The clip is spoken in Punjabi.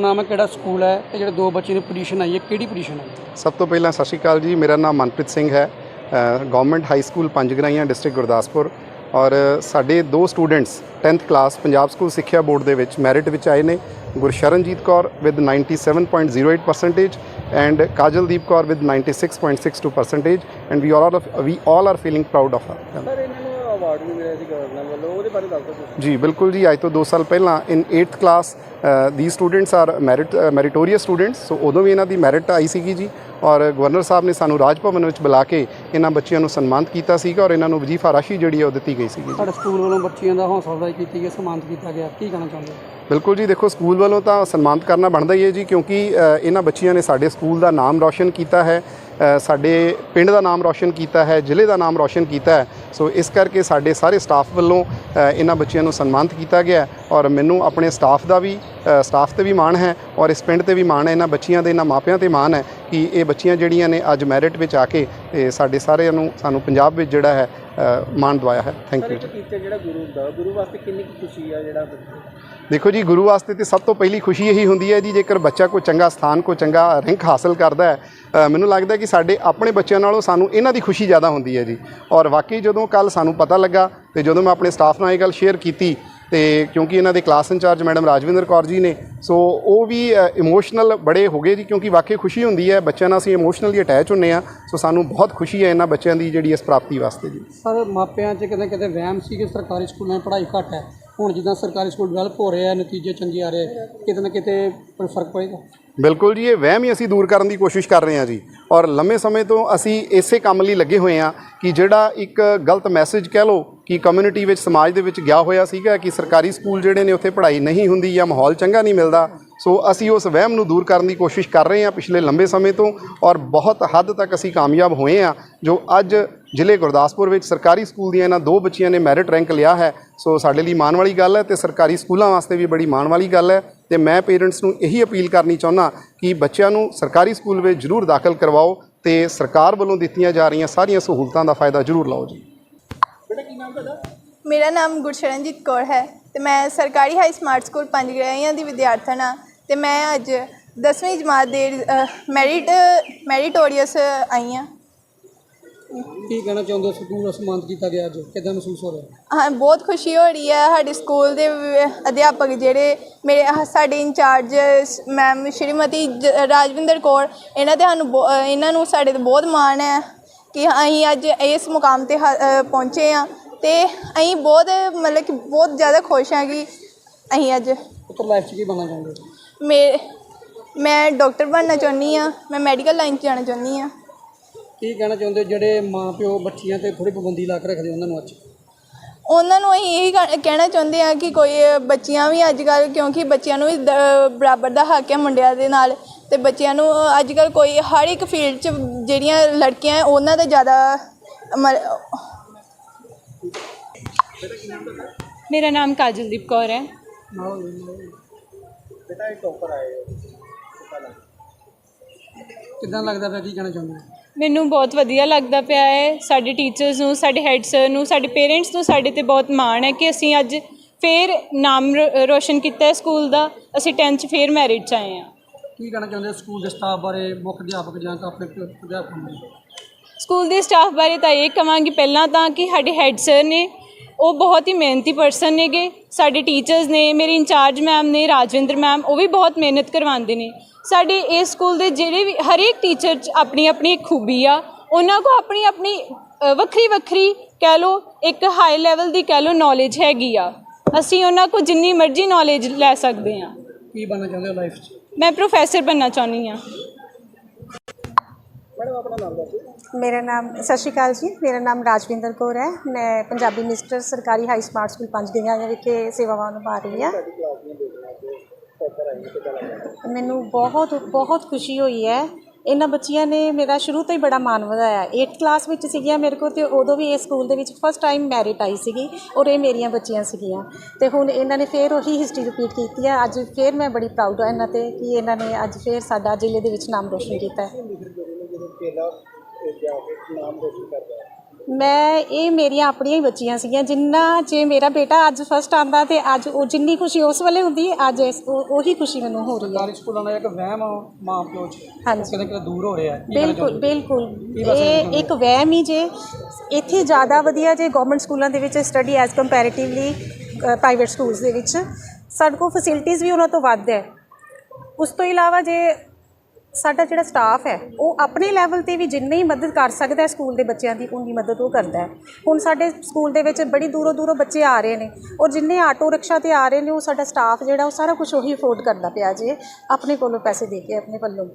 ਨਾਮ ਹੈ ਕਿਹੜਾ ਸਕੂਲ ਹੈ ਤੇ ਜਿਹੜੇ ਦੋ ਬੱਚੇ ਨੂੰ ਪੋਜੀਸ਼ਨ ਆਈ ਹੈ ਕਿਹੜੀ ਪੋਜੀਸ਼ਨ ਹੈ ਸਭ ਤੋਂ ਪਹਿਲਾਂ ਸਤਿ ਸ਼੍ਰੀ ਅਕਾਲ ਜੀ ਮੇਰਾ ਨਾਮ ਮਨਪ੍ਰੀਤ ਸਿੰਘ ਹੈ। Government high school Panjgraiyan district Gurdaspur. ਔਰ ਸਾਡੇ ਦੋ students 10th class Punjab school Sikhya board ਦੇ ਵਿੱਚ ਮੈਰਿਟ ਵਿੱਚ ਆਏ ਨੇ। Gursharanjeet Kaur with 97.08% and Kajaldeep Kaur with 96.62% and we all are we all are feeling proud of her award ਵੀ ਮਿਲਿਆ ਸੀ ਗਵਰਨਰ ਵੱਲੋਂ ਉਹਦੇ ਬਾਰੇ ਦੱਸ ਦਿਓ ਤੁਸੀਂ। ਜੀ ਬਿਲਕੁਲ ਜੀ ਅੱਜ ਤੋਂ 2 ਸਾਲ ਪਹਿਲਾਂ in 8th class the students are merit meritorious students so ਉਦੋਂ ਵੀ ਇਹਨਾਂ ਦੀ ਮੈਰਿਟ ਆਈ ਸੀਗੀ ਜੀ ਔਰ ਗਵਰਨਰ ਸਾਹਿਬ ਨੇ ਸਾਨੂੰ ਰਾਜ ਭਵਨ ਵਿੱਚ ਬੁਲਾ ਕੇ ਇਹਨਾਂ ਬੱਚਿਆਂ ਨੂੰ ਸਨਮਾਨਿਤ ਕੀਤਾ ਸੀਗਾ ਔਰ ਇਹਨਾਂ ਨੂੰ ਵਜ਼ੀਫਾ ਰਾਸ਼ੀ ਜਿਹੜੀ ਹੈ ਉਹ ਦਿੱਤੀ ਗਈ ਸੀਗੀ ਸਾਡੇ ਸਕੂਲ ਵੱਲੋਂ ਬੱਚਿਆਂ ਦਾ ਹੌਸਲਾ ਅਫਜ਼ਾਈ ਕੀਤੀ ਗਈ ਸਨਮਾਨਿਤ ਕੀਤਾ ਗਿਆ ਕੀ ਕਹਿਣਾ ਚਾਹੁੰਦੇ ਹੋ? ਬਿਲਕੁਲ ਜੀ ਦੇਖੋ ਸਕੂਲ ਵੱਲੋਂ ਤਾਂ ਸਨਮਾਨਿਤ ਕਰਨਾ ਬਣਦਾ ਹੀ ਹੈ ਜੀ ਕਿਉਂਕਿ ਇਹਨਾਂ ਬੱਚਿਆਂ ਨੇ ਸਾਡੇ ਸਕੂਲ ਦਾ ਨਾਮ ਰੌਸ਼ਨ ਕੀਤਾ ਹੈ ਸਾਡੇ ਪਿੰਡ ਦਾ ਨਾਮ ਰੌਸ਼ਨ ਕੀਤਾ ਹੈ ਜ਼ਿਲ੍ਹੇ ਦਾ ਨਾਮ ਰੌਸ਼ਨ ਕੀਤਾ ਹੈ ਸੋ ਇਸ ਕਰਕੇ ਸਾਡੇ ਸਾਰੇ ਸਟਾਫ ਵੱਲੋਂ ਇਹਨਾਂ ਬੱਚਿਆਂ ਨੂੰ ਸਨਮਾਨਿਤ ਕੀਤਾ ਗਿਆ ਔਰ ਮੈਨੂੰ ਆਪਣੇ ਸਟਾਫ ਦਾ ਵੀ ਸਟਾਫ ਤੇ ਵੀ ਮਾਣ ਹੈ ਔਰ ਇਸ ਪਿੰਡ ਤੇ ਵੀ ਮਾਣ ਹੈ, ਇਹਨਾਂ ਬੱਚਿਆਂ ਦੇ, ਇਹਨਾਂ ਮਾਪਿਆਂ ਤੇ ਮਾਣ ਹੈ। ਕਿ ਇਹ ਬੱਚੀਆਂ ਜਿਹੜੀਆਂ ਨੇ ਅੱਜ ਮੈਰਿਟ ਵਿੱਚ ਆ ਕੇ ਸਾਡੇ ਸਾਰਿਆਂ ਨੂੰ ਸਾਨੂੰ ਪੰਜਾਬ ਵਿੱਚ ਜਿਹੜਾ ਹੈ ਮਾਣ ਦਵਾਇਆ ਹੈ। ਥੈਂਕ ਯੂ ਜਿਹੜਾ ਗੁਰੂ ਦਾ ਗੁਰੂ ਵਾਸਤੇ ਕਿੰਨੀ ਖੁਸ਼ੀ ਆ ਜਿਹੜਾ ਦੇਖੋ ਜੀ ਗੁਰੂ ਵਾਸਤੇ ਤੇ ਸਭ ਤੋਂ ਪਹਿਲੀ ਖੁਸ਼ੀ ਇਹੀ ਹੁੰਦੀ ਹੈ ਜੀ ਜੇਕਰ ਬੱਚਾ ਕੋਈ ਚੰਗਾ ਸਥਾਨ ਕੋਈ ਚੰਗਾ ਰੈਂਕ ਹਾਸਲ ਕਰਦਾ ਹੈ ਮੈਨੂੰ ਲੱਗਦਾ ਕਿ ਸਾਡੇ ਆਪਣੇ ਬੱਚਿਆਂ ਨਾਲੋਂ ਸਾਨੂੰ ਇਹਨਾਂ ਦੀ ਖੁਸ਼ੀ ਜ਼ਿਆਦਾ ਹੁੰਦੀ ਹੈ ਜੀ। ਔਰ ਵਾਕਈ ਜਦੋਂ ਕੱਲ ਸਾਨੂੰ ਪਤਾ ਲੱਗਾ ਤੇ ਜਦੋਂ ਮੈਂ ਆਪਣੇ ਸਟਾਫ ਨਾਲ ਇਹ ਗੱਲ ਸ਼ੇਅਰ ਕੀਤੀ ਤੇ ਕਿਉਂਕਿ ਇਹਨਾਂ ਦੇ class incharge madam Rajwinder Kaur ji ਨੇ ਸੋ ਉਹ ਵੀ ਇਮੋਸ਼ਨਲ ਬੜੇ ਹੋ ਗਏ ਜੀ ਕਿਉਂਕਿ ਵਾਕਈ ਖੁਸ਼ੀ ਹੁੰਦੀ ਹੈ ਬੱਚਿਆਂ ਨਾਲ ਅਸੀਂ ਇਮੋਸ਼ਨਲੀ ਅਟੈਚ ਹੁੰਨੇ ਆ ਸੋ ਸਾਨੂੰ ਬਹੁਤ ਖੁਸ਼ੀ ਹੈ ਇਹਨਾਂ ਬੱਚਿਆਂ ਦੀ ਜਿਹੜੀ ਇਸ ਪ੍ਰਾਪਤੀ ਵਾਸਤੇ ਜੀ। ਸਰ ਮਾਪਿਆਂ 'ਚ ਕਿਤੇ ਕਿਤੇ ਵਹਿਮ ਸੀ ਕਿ ਸਰਕਾਰੀ ਸਕੂਲਾਂ 'ਚ ਪੜ੍ਹਾਈ ਘੱਟ ਹੈ। ਹੁਣ ਜਿੱਦਾਂ ਸਰਕਾਰੀ ਸਕੂਲ ਡਿਵੈਲਪ ਹੋ ਰਹੇ ਆ ਨਤੀਜੇ ਚੰਗੇ ਆ ਰਹੇ ਕਿਤੇ ਨਾ ਕਿਤੇ ਕੋਈ ਫ਼ਰਕ ਪਏਗਾ। ਬਿਲਕੁਲ ਜੀ ਇਹ ਵਹਿਮ ਹੀ ਅਸੀਂ ਦੂਰ ਕਰਨ ਦੀ ਕੋਸ਼ਿਸ਼ ਕਰ ਰਹੇ ਹਾਂ ਜੀ। ਔਰ ਲੰਮੇ ਸਮੇਂ ਤੋਂ ਅਸੀਂ ਇਸੇ ਕੰਮ ਲਈ ਲੱਗੇ ਹੋਏ ਹਾਂ ਕਿ ਜਿਹੜਾ ਇੱਕ ਗਲਤ ਮੈਸੇਜ ਕਹਿ ਲਓ ਕਿ ਕਮਿਊਨਿਟੀ ਵਿੱਚ, ਸਮਾਜ ਦੇ ਵਿੱਚ ਗਿਆ ਹੋਇਆ ਸੀਗਾ ਕਿ ਸਰਕਾਰੀ ਸਕੂਲ ਜਿਹੜੇ ਨੇ, ਉੱਥੇ ਪੜ੍ਹਾਈ ਨਹੀਂ ਹੁੰਦੀ ਜਾਂ ਮਾਹੌਲ ਚੰਗਾ ਨਹੀਂ ਮਿਲਦਾ। ਸੋ ਅਸੀਂ ਉਸ ਵਹਿਮ ਨੂੰ ਦੂਰ ਕਰਨ ਦੀ ਕੋਸ਼ਿਸ਼ ਕਰ ਰਹੇ ਹਾਂ ਪਿਛਲੇ ਲੰਬੇ ਸਮੇਂ ਤੋਂ ਔਰ ਬਹੁਤ ਹੱਦ ਤੱਕ ਅਸੀਂ ਕਾਮਯਾਬ ਹੋਏ ਹਾਂ, ਜੋ ਅੱਜ ਜ਼ਿਲ੍ਹੇ ਗੁਰਦਾਸਪੁਰ ਵਿੱਚ ਸਰਕਾਰੀ ਸਕੂਲ ਦੀਆਂ ਇਹਨਾਂ ਦੋ ਬੱਚੀਆਂ ਨੇ ਮੈਰਿਟ ਰੈਂਕ ਲਿਆ ਹੈ। ਸੋ ਸਾਡੇ ਲਈ ਮਾਣ ਵਾਲੀ ਗੱਲ ਹੈ ਤੇ ਸਰਕਾਰੀ ਸਕੂਲਾਂ ਵਾਸਤੇ ਵੀ ਬੜੀ ਮਾਣ ਵਾਲੀ ਗੱਲ ਹੈ ਤੇ ਮੈਂ ਪੇਰੈਂਟਸ ਨੂੰ ਇਹੀ ਅਪੀਲ ਕਰਨੀ ਚਾਹੁੰਦਾ ਕਿ ਬੱਚਿਆਂ ਨੂੰ ਸਰਕਾਰੀ ਸਕੂਲ ਵਿੱਚ ਜ਼ਰੂਰ ਦਾਖਲ ਕਰਵਾਓ ਤੇ ਸਰਕਾਰ ਵੱਲੋਂ ਦਿੱਤੀਆਂ ਜਾ ਰਹੀਆਂ ਸਾਰੀਆਂ ਸਹੂਲਤਾਂ ਦਾ ਫਾਇਦਾ ਜ਼ਰੂਰ ਲਓ ਜੀ। ਮੇਰਾ ਨਾਮ ਗੁਰਸ਼ਰਨਜੀਤ ਕੌਰ ਹੈ ਤੇ ਮੈਂ ਸਰਕਾਰੀ ਹਾਈ ਸਮਾਰਟ ਸਕੂਲ ਪੰਜ ਗ੍ਰਹਿਆਂ ਦੀ ਵਿਦਿਆਰਥਣ ਹਾਂ ਤੇ ਮੈਂ ਅੱਜ 10ਵੀਂ ਜਮਾਤ ਦੇ ਮੈਰਿਟ ਮੈਰਿਟੋਰੀਅਸ ਆਈ ਹਾਂ। ਕੀ ਕਹਿਣਾ ਚਾਹੁੰਦੇ ਹੋ? ਸਕੂਲ ਦਾ ਸਨਮਾਨਿਤ ਕੀਤਾ ਗਿਆ ਅੱਜ। ਕਿਦਾਂ ਮਹਿਸੂਸ ਹੋ ਰਿਹਾ? ਹਾਂ ਬਹੁਤ ਖੁਸ਼ੀ ਹੋ ਰਹੀ ਹੈ ਸਾਡੇ ਸਕੂਲ ਦੇ ਅਧਿਆਪਕ ਜਿਹੜੇ ਮੇਰੇ ਸਾਡੇ in charge ma'am Shrimati Rajwinder Kaur ਇਹਨਾਂ ਤੇ ਸਾਨੂੰ ਇਹਨਾਂ ਨੂੰ ਸਾਡੇ ਤੇ ਬਹੁਤ ਮਾਣ ਹੈ। ਕਿ ਅਸੀਂ ਅੱਜ ਇਸ ਮੁਕਾਮ ਤੇ ਹ- ਅ, ਪਹੁੰਚੇ ਆ ਤੇ ਅਸੀਂ ਬਹੁਤ ਮਤਲਬ ਕਿ ਬਹੁਤ ਜ਼ਿਆਦਾ ਖੁਸ਼ ਹਾਂ ਕਿ ਅਸੀਂ ਅੱਜ ਪੁੱਤਰ ਲਾਈਫ 'ਚ ਕੀ ਬਣਨਾ ਚਾਹੁੰਦੇ ਹੋ? ਮੇ ਮੈਂ ਡਾਕਟਰ ਬਣਨਾ ਚਾਹੁੰਦੀ ਆ ਮੈਂ ਮੈਡੀਕਲ ਲਾਈਨ 'ਚ ਜਾਣਾ ਚਾਹੁੰਦੀ ਆ ਕੀ ਕਹਿਣਾ ਚਾਹੁੰਦੇ ਹੋ ਜਿਹੜੇ ਮਾਂ ਪਿਓ ਬੱਚੀਆਂ ਤੇ ਥੋੜੀ ਪਾਬੰਦੀ ਲਾ ਕੇ ਰੱਖਦੇ ਉਹਨਾਂ ਨੂੰ ਅੱਜ? ਉਹਨਾਂ ਨੂੰ ਅਸੀਂ ਇਹ ਕਹਿਣਾ ਚਾਹੁੰਦੇ ਆ ਕਿ ਕੋਈ ਬੱਚੀਆਂ ਵੀ ਅੱਜ ਕੱਲ ਕਿਉਂਕਿ ਬੱਚਿਆਂ ਨੂੰ ਵੀ ਦ- ਬਰਾਬਰ ਦਾ ਹੱਕ ਹੈ ਮੁੰਡਿਆਂ ਦੇ ਨਾਲ ਤੇ ਬੱਚਿਆਂ ਨੂੰ ਅੱਜ ਕੱਲ ਕੋਈ ਹਰ ਇੱਕ ਫੀਲਡ 'ਚ ਜਿਹੜੀਆਂ ਲੜਕੀਆਂ ਹੈ ਉਹਨਾਂ ਦਾ ਜ਼ਿਆਦਾ ਮ- ਮੇਰਾ ਨਾਮ ਕਾਜਲਦੀਪ ਕੌਰ ਹੈ। ਬੇਟਾ ਇਹ ਟੌਪਰ ਆਏ ਕਿਦਾਂ ਲੱਗਦਾ ਪਿਆ ਕੀ ਕਹਿਣਾ ਚਾਹੁੰਦੇ ਹੋ? ਮੈਨੂੰ ਬਹੁਤ ਵਧੀਆ ਲੱਗਦਾ ਪਿਆ ਹੈ। ਸਾਡੇ ਟੀਚਰਸ ਨੂੰ ਸਾਡੇ ਹੈਡ ਸਰ ਨੂੰ ਸਾਡੇ ਪੇਰੈਂਟਸ ਨੂੰ ਸਾਡੇ ਤੇ ਬਹੁਤ ਮਾਣ ਹੈ ਕਿ ਅਸੀਂ ਅੱਜ ਫੇਰ ਨਾਮ ਰੋ- ਰੋਸ਼ਨ ਕੀਤਾ ਹੈ ਸਕੂਲ ਦਾ। ਅਸੀਂ 10th 'ਚ ਫੇਰ ਮੈਰਿਟ 'ਚ ਆਏ ਹਾਂ। ਕੀ ਕਹਿਣਾ ਚਾਹੁੰਦੇ ਹੋ ਸਕੂਲ ਦੇ ਸਟਾਫ ਬਾਰੇ ਮੁੱਖ ਅਧਿਆਪਕ ਜਾਂ ਤਾਂ ਆਪਣੇ ਅਧਿਆਪਕ? ਸਕੂਲ ਦੇ ਸਟਾਫ ਬਾਰੇ ਤਾਂ ਇਹ ਕਵਾਂਗੀ ਪਹਿਲਾਂ ਤਾਂ ਕਿ ਸਾਡੇ ਹੈਡ ਸਰ ਨੇ ਉਹ ਬਹੁਤ ਹੀ ਮਿਹਨਤੀ ਪਰਸਨ ਨੇਗੇ ਸਾਡੇ ਟੀਚਰਸ ਨੇ ਮੇਰੇ ਇੰਚਾਰਜ ਮੈਮ ਨੇ ਰਾਜਵਿੰਦਰ ਮੈਮ ਉਹ ਵੀ ਬਹੁਤ ਮਿਹਨਤ ਕਰਵਾਉਂਦੇ ਨੇ। ਸਾਡੇ ਇਸ ਸਕੂਲ ਦੇ ਜਿਹੜੇ ਵੀ ਹਰੇਕ ਟੀਚਰ 'ਚ ਆਪਣੀ ਆਪਣੀ ਖੂਬੀ ਆ। ਉਹਨਾਂ ਕੋ ਆਪਣੀ ਆਪਣੀ ਵੱਖਰੀ ਵੱਖਰੀ ਕਹਿ ਲਓ ਇੱਕ ਹਾਈ ਲੈਵਲ ਦੀ ਕਹਿ ਲਓ ਨੌਲੇਜ ਹੈਗੀ ਆ। ਅਸੀਂ ਉਹਨਾਂ ਕੋ ਜਿੰਨੀ ਮਰਜ਼ੀ ਨੌਲੇਜ ਲੈ ਸਕਦੇ ਹਾਂ ਕੀ ਬਣਨਾ ਚਾਹੁੰਦੇ ਹੋ ਲਾਈਫ 'ਚ? ਮੈਂ ਪ੍ਰੋਫੈਸਰ ਬਣਨਾ ਚਾਹੁੰਦੀ ਮੇਰਾ ਨਾਮ ਸਤਿ ਸ਼੍ਰੀ ਅਕਾਲ ਜੀ। ਮੇਰਾ ਨਾਮ ਰਾਜਵਿੰਦਰ ਕੌਰ ਹੈ। ਮੈਂ ਪੰਜਾਬੀ ਮਿਨਿਸਟਰ ਸਰਕਾਰੀ ਹਾਈ ਸਮਾਰਟ ਸਕੂਲ ਪੰਜ ਗਈਆਂ ਵਿਖੇ ਸੇਵਾਵਾਂ ਨਿਭਾ ਰਹੀ ਹਾਂ। ਮੈਨੂੰ ਬਹੁਤ ਬਹੁਤ ਖੁਸ਼ੀ ਹੋਈ ਹੈ। ਇਹਨਾਂ ਬੱਚੀਆਂ ਨੇ ਮੇਰਾ ਸ਼ੁਰੂ ਤੋਂ ਹੀ ਬੜਾ ਮਾਣ ਵਧਾਇਆ। 8th ਕਲਾਸ ਵਿੱਚ ਸੀਗੀਆਂ ਮੇਰੇ ਕੋਲ ਤੇ ਉਦੋਂ ਵੀ ਇਸ ਸਕੂਲ ਦੇ ਵਿੱਚ ਫਸਟ ਟਾਈਮ ਮੈਰਿਟ ਆਈ ਸੀਗੀ ਔਰ ਇਹ ਮੇਰੀਆਂ ਬੱਚੀਆਂ ਸੀਗੀਆਂ। ਤੇ ਹੁਣ ਇਹਨਾਂ ਨੇ ਫੇਰ ਉਹੀ ਹਿਸਟਰੀ ਰਿਪੀਟ ਕੀਤੀ ਹੈ। ਅੱਜ ਫੇਰ ਮੈਂ ਬੜੀ ਪ੍ਰਾਊਡ ਹਾਂ ਇਹਨਾਂ ਤੇ ਕਿ ਇਹਨਾਂ ਨੇ ਅੱਜ ਫੇਰ ਸਾਡਾ ਜ਼ਿਲ੍ਹੇ ਦੇ ਵਿੱਚ ਨਾਮ ਰੋਸ਼ਨ ਕੀਤਾ ਹੈ। ਮੈਂ ਇਹ ਮੇਰੀਆਂ ਆਪਣੀਆਂ ਹੀ ਬੱਚੀਆਂ ਸੀਗੀਆਂ ਜਿੰਨਾ ਜੇ ਮੇਰਾ ਬੇਟਾ ਅੱਜ ਫਸਟ ਆਂਦਾ ਤੇ ਅੱਜ ਉਹ ਜਿੰਨੀ ਖੁਸ਼ੀ ਉਸ ਵੇਲੇ ਹੁੰਦੀ ਹੈ ਅੱਜ ਇਸ ਉਹ- ਉਹੀ ਖੁਸ਼ੀ ਮੈਨੂੰ ਹੋ ਰਹੀ ਹੈ। ਸਰਕਾਰੀ ਸਕੂਲਾਂ ਦਾ ਇੱਕ ਵਹਿਮ ਆ ਮਾਂ ਪਿਓ 'ਚ। ਹਾਂਜੀ। ਕਿਤੇ ਕਿਤੇ ਦੂਰ ਹੋ ਰਿਹਾ ਹੈ ਕੀ ਕਹਿਣਾ ਬਿਲਕੁਲ ਚਾਹੋਗੇ? ਬਿਲਕੁਲ। ਇਹ ਇੱਕ ਵਹਿਮ ਹੀ ਜੇ ਇੱਥੇ ਜ਼ਿਆਦਾ ਵਧੀਆ ਜੇ ਗਵਰਨਮੈਂਟ ਸਕੂਲਾਂ ਦੇ ਵਿੱਚ study as comparatively private schools ਦੇ ਵਿੱਚ। ਸਾਡੇ ਕੋਲ ਫੈਸਿਲਿਟੀਜ਼ ਵੀ ਉਹਨਾਂ ਤੋਂ ਵੱਧ ਹੈ। ਉਸ ਤੋਂ ਇਲਾਵਾ ਜੇ ਸਾਡਾ ਜਿਹੜਾ ਸਟਾਫ ਹੈ, ਉਹ ਆਪਣੇ ਲੈਵਲ ਤੇ ਵੀ ਜਿੰਨੀ ਮਦਦ ਕਰ ਸਕਦਾ ਹੈ ਸਕੂਲ ਦੇ ਬੱਚਿਆਂ ਦੀ, ਉਨੀ ਮਦਦ ਉਹ ਕਰਦਾ ਹੈ। ਹੁਣ ਸਾਡੇ ਸਕੂਲ ਦੇ ਵਿੱਚ ਬੜੀ ਦੂਰੋਂ ਦੂਰੋਂ ਬੱਚੇ ਆ ਰਹੇ ਨੇ ਔਰ ਜਿੰਨੇ ਆਟੋ ਰਿਕਸ਼ਾ ਤੇ ਆ ਰਹੇ ਨੇ, ਉਹ ਸਾਡਾ ਸਟਾਫ ਜਿਹੜਾ, ਉਹ ਸਾਰਾ ਕੁਝ ਉਹੀ ਅਫੋਰਡ ਕਰਦਾ ਪਿਆ ਜੇ, ਆਪਣੇ ਕੋਲੋਂ ਪੈਸੇ ਦੇ ਕੇ, ਆਪਣੇ ਵੱਲੋਂ।